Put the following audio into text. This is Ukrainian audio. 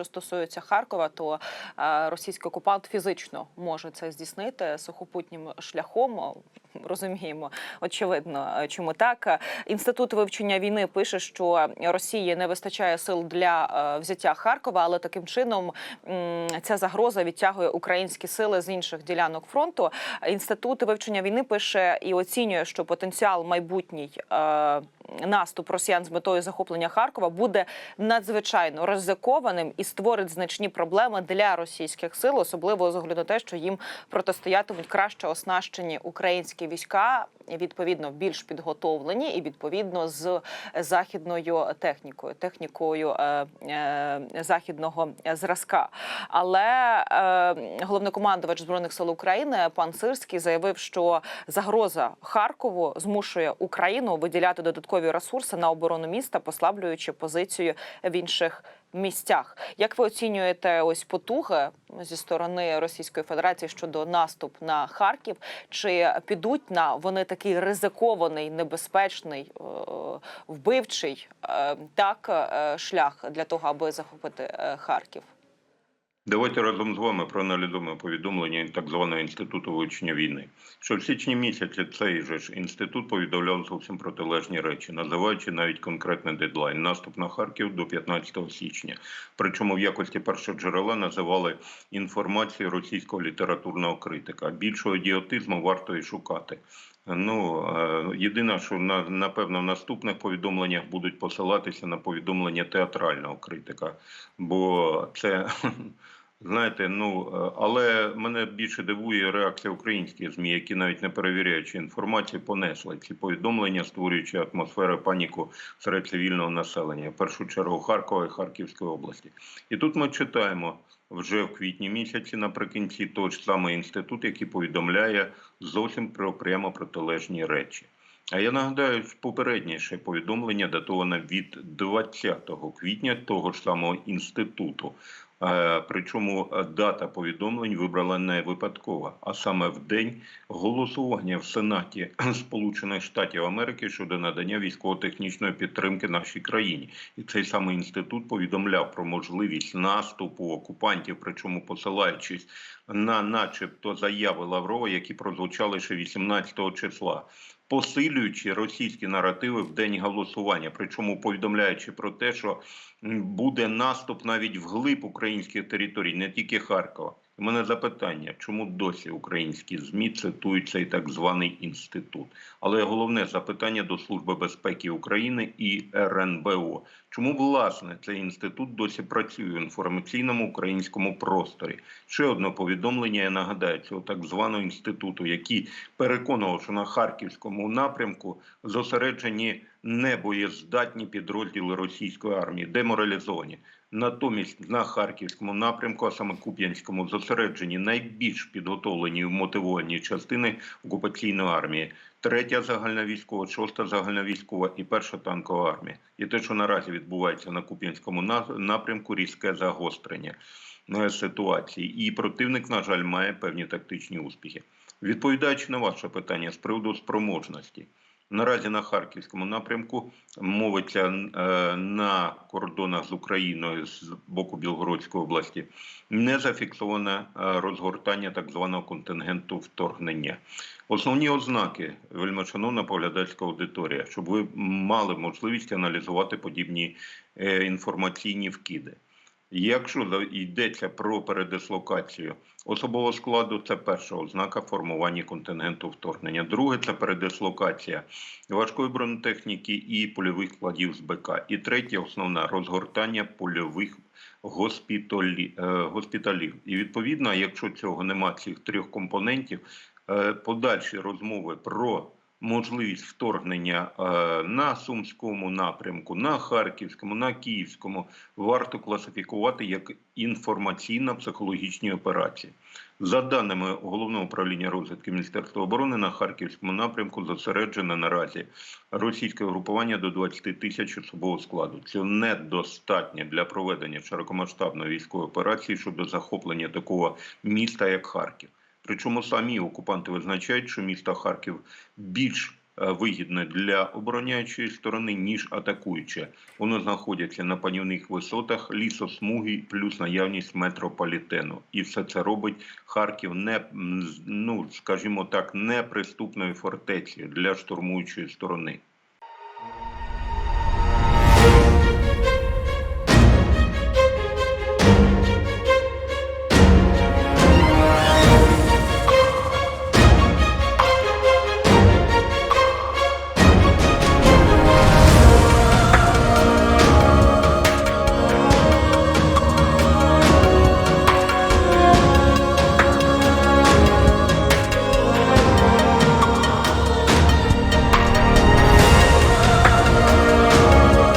що стосується Харкова, то е, російський окупант фізично може це здійснити сухопутнім шляхом. Розуміємо, очевидно, е, чому так. Е, Інститут вивчення війни пише, що Росії не вистачає сил для е, взяття Харкова, але таким чином ця загроза відтягує українські сили з інших ділянок фронту. Інститут вивчення війни пише і оцінює, що потенціал майбутній наступ росіян з метою захоплення Харкова буде надзвичайно ризикованим і створить значні проблеми для російських сил, особливо з огляду на те, що їм протистоятимуть краще оснащені українські війська, відповідно більш підготовлені і відповідно з західною технікою, технікою е, е, західного зразка. Але е, головнокомандувач збройних сил України пан Сирський заявив, що загроза Харкову змушує Україну виділяти додаткові ресурси на оборону міста, послаблюючи позицію в інших місцях. Як ви оцінюєте ось потуги зі сторони Російської Федерації щодо наступ на Харків? Чи підуть на вони такий ризикований, небезпечний, е, вбивчий е, так е, шлях для того, аби захопити Харків? Давайте разом з вами проаналізуємо повідомлення так званого інституту вивчення війни. Що в січні місяці цей же ж інститут повідомляв зовсім протилежні речі, називаючи навіть конкретний дедлайн наступ на Харків до 15 січня. Причому в якості першого джерела називали інформацію російського літературного критика. Більшого ідіотизму варто і шукати. Ну е, єдине, що на напевно в наступних повідомленнях будуть посилатися на повідомлення театрального критика, бо це. Знаєте, ну е, але мене більше дивує реакція українських змі, які навіть не перевіряючи інформацію, понесли ці повідомлення, створюючи атмосферу паніку серед цивільного населення, в першу чергу Харкова і Харківської області. І тут ми читаємо вже в квітні місяці, наприкінці того ж самого інститут, який повідомляє зовсім про прямо протилежні речі. А я нагадаю, попередніше повідомлення датоване від 20 квітня того ж самого інституту. Е, Причому е, дата повідомлень вибрала не випадкова, а саме в день голосування в Сенаті Сполучених Штатів Америки щодо надання військово-технічної підтримки нашій країні. І цей самий інститут повідомляв про можливість наступу окупантів, причому посилаючись на, начебто, заяви Лаврова, які прозвучали ще 18 числа. Посилюючи російські наративи в день голосування, причому повідомляючи про те, що буде наступ навіть вглиб українських територій, не тільки Харкова. У мене запитання, чому досі українські змі цитують цей так званий інститут? Але головне запитання до Служби безпеки України і РНБО. Чому власне цей інститут досі працює в інформаційному українському просторі? Ще одне повідомлення. Я нагадаю цього так званого інституту, який переконував, що на харківському напрямку зосереджені небоєздатні підрозділи російської армії, деморалізовані. Натомість на харківському напрямку, а саме Куп'янському, зосереджені найбільш підготовлені і мотивовані частини окупаційної армії. Третя загальновійськова, шоста загальновійськова і перша танкова армія. І те, що наразі відбувається на Куп'янському напрямку, різке загострення е, ситуації. І противник, на жаль, має певні тактичні успіхи. Відповідаючи на ваше питання з приводу спроможності. Наразі на харківському напрямку мовиться е, на кордонах з Україною з боку Білгородської області не зафіксоване е, розгортання так званого контингенту вторгнення. Основні ознаки, вельмишановна поглядацька аудиторія, щоб ви мали можливість аналізувати подібні е, інформаційні вкиди. Якщо йдеться про передислокацію особового складу, це перша ознака формування контингенту вторгнення. Друге це передислокація важкої бронетехніки і польових складів з БК. І третє основне розгортання польових госпіталі, е, госпіталів. І відповідно, якщо цього нема цих трьох компонентів, е, подальші розмови про можливість вторгнення е, на сумському напрямку, на харківському, на київському варто класифікувати як інформаційно-психологічні операції. За даними головного управління розвідки Міністерства оборони на харківському напрямку зосереджено наразі російське групування до 20 тисяч особового складу. Це недостатньо для проведення широкомасштабної військової операції щодо захоплення такого міста, як Харків. Причому самі окупанти визначають, що місто Харків більш е, вигідне для обороняючої сторони, ніж атакуюче. Воно знаходиться на панівних висотах, лісосмуги, плюс наявність метрополітену. І все це робить Харків не ну, скажімо так, неприступною фортецею для штурмуючої сторони.